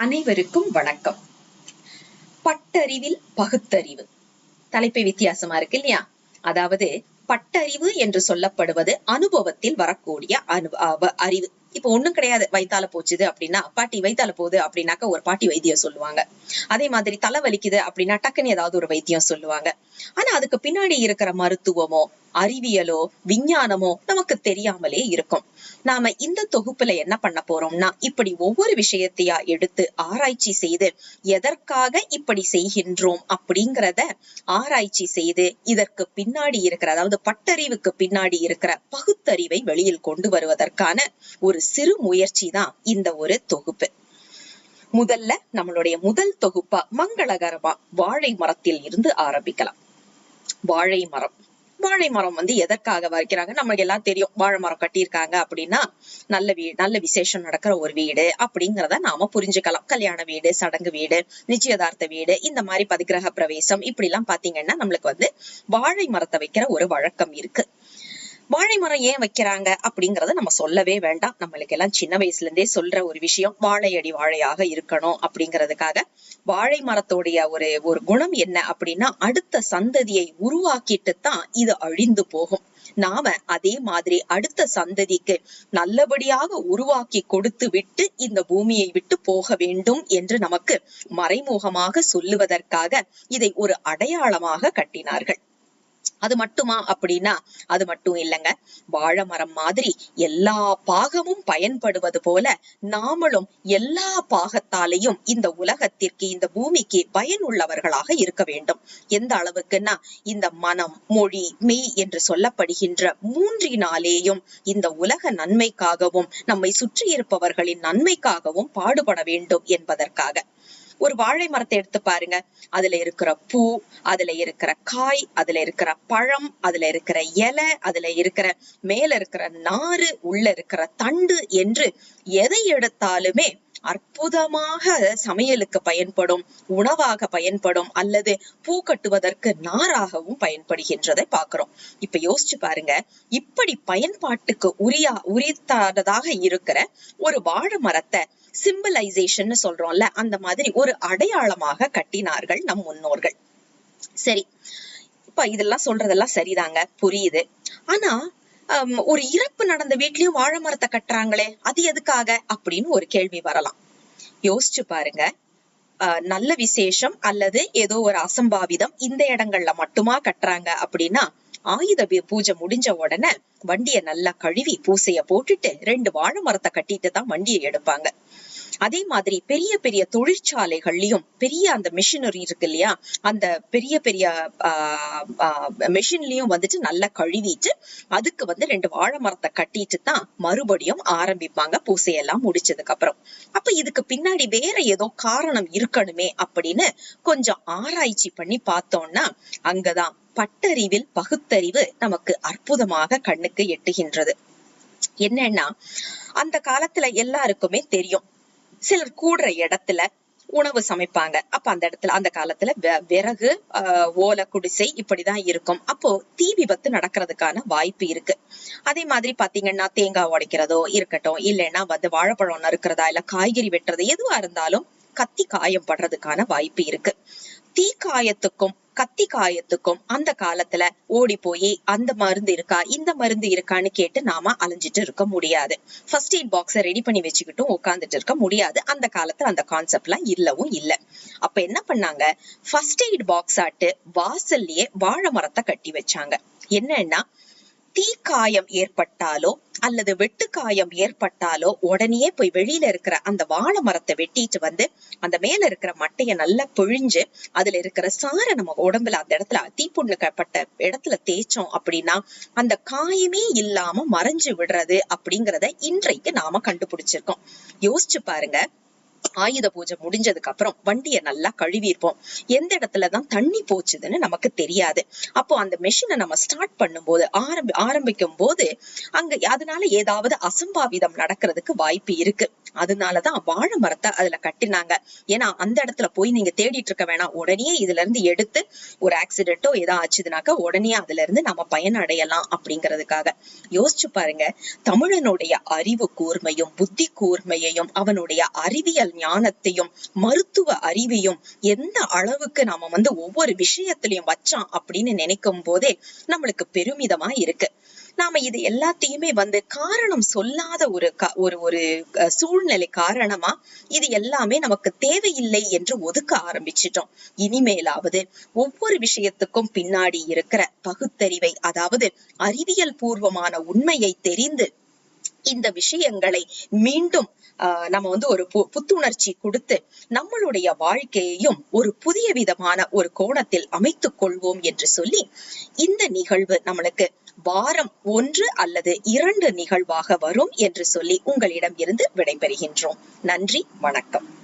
அனைவருக்கும் வணக்கம். பட்டறிவில் பகுத்தறிவு. தலைப்பு வித்தியாசமா இருக்கு இல்லையா? அதாவது பட்டறிவு என்று சொல்லப்படுவது அனுபவத்தில் வரக்கூடிய அனு அறிவு. இப்ப ஒண்ணும் கிடையாது. வைத்தால போச்சுது அப்படின்னா பாட்டி வைத்தால போகுது அப்படின்னாக்க ஒரு பாட்டி வைத்தியம் சொல்லுவாங்க. அதே மாதிரி தலை வலிக்குது அப்படின்னா டக்குன்னு ஏதாவது ஒரு வைத்தியம் சொல்லுவாங்க. ஆனா அதுக்கு பின்னாடி இருக்கிற மருத்துவமோ அறிவியலோ விஞ்ஞானமோ நமக்கு தெரியாமலே இருக்கும். நாம இந்த தொகுப்புல என்ன பண்ண போறோம்னா இப்படி ஒவ்வொரு விஷயத்தையா எடுத்து ஆராய்ச்சி செய்து எதற்காக இப்படி செய்கின்றோம் அப்படிங்கிறத ஆராய்ச்சி செய்து இதற்கு பின்னாடி இருக்கிற அதாவது பட்டறிவுக்கு பின்னாடி இருக்கிற பகுத்தறிவை வெளியில் கொண்டு வருவதற்கான ஒரு சிறு முயற்சி தான் இந்த ஒரு தொகுப்பு. முதல்ல நம்மளுடைய முதல் தொகுப்பா மங்களகரமா வாழை மரத்தில் இருந்து ஆரம்பிக்கலாம். வாழை மரம். வாழை மரம் வந்து எதற்காக வைக்கிறாங்க நம்மளுக்கு எல்லாம் தெரியும். வாழை மரம் கட்டியிருக்காங்க அப்படின்னா நல்ல வீ நல்ல விசேஷம் நடக்கிற ஒரு வீடு அப்படிங்கிறத நாம புரிஞ்சுக்கலாம். கல்யாண வீடு சடங்கு வீடு நிச்சயதார்த்த வீடு இந்த மாதிரி பதிகிரக பிரவேசம் இப்படி எல்லாம் பாத்தீங்கன்னா நம்மளுக்கு வந்து வாழை மரத்தை வைக்கிற ஒரு வழக்கம் இருக்கு. வாழை மரம் ஏன் வைக்கிறாங்க அப்படிங்கறத நம்ம சொல்லவே வேண்டாம். நம்மளுக்கு எல்லாம் சின்ன வயசுல இருந்தே சொல்ற ஒரு விஷயம் வாழையடி வாழையாக இருக்கணும் அப்படிங்கிறதுக்காக வாழை மரத்தோடைய ஒரு ஒரு குணம் என்ன அப்படின்னா அடுத்த சந்ததியை உருவாக்கிட்டு தான் இது அழிந்து போகும். நாம அதே மாதிரி அடுத்த சந்ததிக்கு நல்லபடியாக உருவாக்கி கொடுத்து விட்டு இந்த பூமியை விட்டு போக வேண்டும் என்று நமக்கு மறைமுகமாக சொல்லுவதற்காக இதை ஒரு அடையாளமாக கட்டினார்கள். அது மட்டுமா அப்படின்னா அது மட்டும் இல்லைங்க. வாழை மரம் மாதிரி எல்லா பாகமும் பயன்படுவது போல நாமளும் எல்லா பாகத்தாலையும் இந்த உலகத்திற்கு இந்த பூமிக்கு பயனுள்ளவர்களாக இருக்க வேண்டும். எந்த அளவுக்குன்னா இந்த மனம் மொழி மெய் என்று சொல்லப்படுகின்ற மூன்றினாலேயும் இந்த உலக நன்மைக்காகவும் நம்மை சுற்றி இருப்பவர்களின் நன்மைக்காகவும் பாடுபட வேண்டும் என்பதற்காக. ஒரு வாழை மரத்தை எடுத்து பாருங்க. அதுல இருக்கிற பூ அதுல இருக்கிற காய் அதுல இருக்கிற பழம் அதுல இருக்கிற இலை அதுல இருக்கிற மேல இருக்கிற நாறு உள்ள இருக்கிற தண்டு என்று எதை எடுத்தாலுமே அற்புதமாக சமையலுக்கு பயன்படும் உணவாக பயன்படும் அல்லது பூ கட்டுவதற்கு நாராகவும் பயன்படுகின்றதை பார்க்கிறோம். இப்ப யோசிச்சு பாருங்க இப்படி பயன்பாட்டுக்கு உரியா உரித்தானதாக இருக்கிற ஒரு வாழை மரத்தை சிம்பிளைசேஷன் சொல்றோம்ல அந்த மாதிரி ஒரு அடையாளமாக கட்டினார்கள் நம் முன்னோர்கள். சரி இப்ப இதெல்லாம் சொல்றதெல்லாம் சரிதாங்க புரியுது. ஆனா ஒரு இறப்பு நடந்த வீட்லயும் வாழை மரத்தை கட்டுறாங்களே அது எதுக்காக அப்படின்னு ஒரு கேள்வி வரலாம். யோசிச்சு பாருங்க. ஆஹ் நல்ல விசேஷம் அல்லது ஏதோ ஒரு அசம்பாவிதம் இந்த இடங்கள்ல மட்டுமா கட்டுறாங்க அப்படின்னா ஆயுத பூஜை முடிஞ்ச உடனே வண்டிய நல்லா கழுவி பூசைய போட்டுட்டு ரெண்டு வாழை மரத்தை கட்டிட்டு தான் வண்டியை எடுப்பாங்க. அதே மாதிரி பெரிய பெரிய தொழிற்சாலைகள்லயும் பெரிய அந்த மிஷினரி இருக்கு இல்லையா? அந்த பெரிய பெரிய மிஷின்லயும் வந்துட்டு நல்லா கழுவிட்டு அதுக்கு வந்து ரெண்டு வாழை மரத்தை கட்டிட்டு தான் மறுபடியும் ஆரம்பிப்பாங்க. பூசையெல்லாம் முடிச்சதுக்கு அப்புறம். அப்ப இதுக்கு பின்னாடி வேற ஏதோ காரணம் இருக்கணுமே அப்படின்னு கொஞ்சம் ஆராய்ச்சி பண்ணி பார்த்தோம்னா அங்கதான் பட்டறிவில் பகுத்தறிவு நமக்கு அற்புதமாக கண்ணுக்கு எட்டுகின்றது. என்னன்னா அந்த காலத்துல எல்லாருக்குமே தெரியும். சிலர் கூடுற இடத்துல உணவு சமைப்பாங்க. அப்ப அந்த இடத்துல அந்த காலத்துல வெ- விறகு ஓல ஓலை குடிசை இப்படிதான் இருக்கும். அப்போ தீ விபத்து நடக்கிறதுக்கான வாய்ப்பு இருக்கு. அதே மாதிரி பாத்தீங்கன்னா தேங்காய் உடைக்கிறதோ இருக்கட்டும் இல்லைன்னா வந்து வாழைப்பழம் நறுக்கிறதா இல்ல காய்கறி வெட்டுறது எதுவா இருந்தாலும் கத்தி காயம் படுறதுக்கான வாய்ப்பு இருக்கு. தீ காயத்துக்கும் கத்தி காயத்துக்கும் அந்த காலத்துல ஓடி போய் அந்த மருந்து இருக்கா இந்த மருந்து இருக்கான்னு கேட்டு நாம அலைஞ்சிட்டு இருக்க முடியாது. ஃபர்ஸ்ட் எய்ட் பாக்ஸ ரெடி பண்ணி வச்சுக்கிட்டும் உட்காந்துட்டு இருக்க முடியாது. அந்த காலத்துல அந்த கான்செப்ட்லாம் இல்லவும் இல்ல. அப்ப என்ன பண்ணாங்க? ஃபர்ஸ்ட் எய்ட் பாக்ஸ் ஆட்டு வாசல்லயே வாழை மரத்தை கட்டி வச்சாங்க. என்னன்னா தீக்காயம் ஏற்பட்டாலோ அல்லது வெட்டுக்காயம் ஏற்பட்டாலோ உடனே போய் வெளியில இருக்கிற அந்த வாழை மரத்தை வெட்டிட்டு வந்து அந்த மேல இருக்கிற மட்டையை நல்லா பிழிஞ்சு அதுல இருக்கிற சாரை நம்ம உடம்புல அந்த இடத்துல தீப்புண்ணுக்கப்பட்ட இடத்துல தேய்ச்சோம் அப்படின்னா அந்த காயமே இல்லாம மறைஞ்சு விடுறது அப்படிங்கறத இன்றைக்கு நாம கண்டுபிடிச்சிருக்கோம். யோசிச்சு பாருங்க. ஆயுத பூஜை முடிஞ்சதுக்கு அப்புறம் வண்டியை நல்லா கழுவிருப்போம் எந்த இடத்துலதான் தண்ணி போச்சுதுன்னு நமக்கு தெரியாது. அப்போ அந்த மெஷினை நம்ம ஸ்டார்ட் பண்ணும்போது ஆரம்பி ஆரம்பிக்கும் போது அங்க அதனால ஏதாவது அசம்பாவிதம் நடக்கிறதுக்கு வாய்ப்பு இருக்கு. அதனாலதான் வாழை மரத்தை அதுல கட்டினாங்க. ஏன்னா அந்த இடத்துல போய் நீங்க தேடிட்டு இருக்க வேணாம். உடனே இதுல இருந்து எடுத்து ஒரு ஆக்சிடென்ட்டோ ஏதோ ஆச்சுதுனாக்கா உடனே அதுல இருந்து நம்ம பயனடையலாம் அப்படிங்கிறதுக்காக. யோசிச்சு பாருங்க தமிழனுடைய அறிவு கூர்மையும் புத்தி கூர்மையையும் அவனுடைய அறிவியல் ஞானத்தையும் மருத்துவ அறிவையும் எந்த அளவுக்கு நாம வந்து ஒவ்வொரு விஷயத்திலையும் வச்சோம் அப்படின்னு நினைக்கும் போதே நம்மளுக்கு பெருமிதமா இருக்கு. நாம இது எல்லாத்தையுமே வந்து காரணம் சொல்லாத ஒரு ஒரு ஒரு சூழ்நிலை காரணமா இது எல்லாமே நமக்கு தேவையில்லை என்று ஒதுக்க ஆரம்பிச்சிட்டோம். இனிமேலாவது ஒவ்வொரு விஷயத்துக்கும் பின்னாடி இருக்கிற பகுத்தறிவை அதாவது அறிவியல் பூர்வமான உண்மையை தெரிந்து இந்த விஷயங்களை மீண்டும் நம்ம வந்து ஒரு புத்துணர்ச்சி கொடுத்து நம்மளுடைய வாழ்க்கையையும் ஒரு புதிய விதமான ஒரு கோணத்தில் அமைத்துக் கொள்வோம் என்று சொல்லி இந்த நிகழ்வு நம்மளுக்கு வாரம் ஒன்று அல்லது இரண்டு நிகழ்வாக வரும் என்று சொல்லி உங்களிடம் இருந்து விடைபெறுகின்றோம். நன்றி வணக்கம்.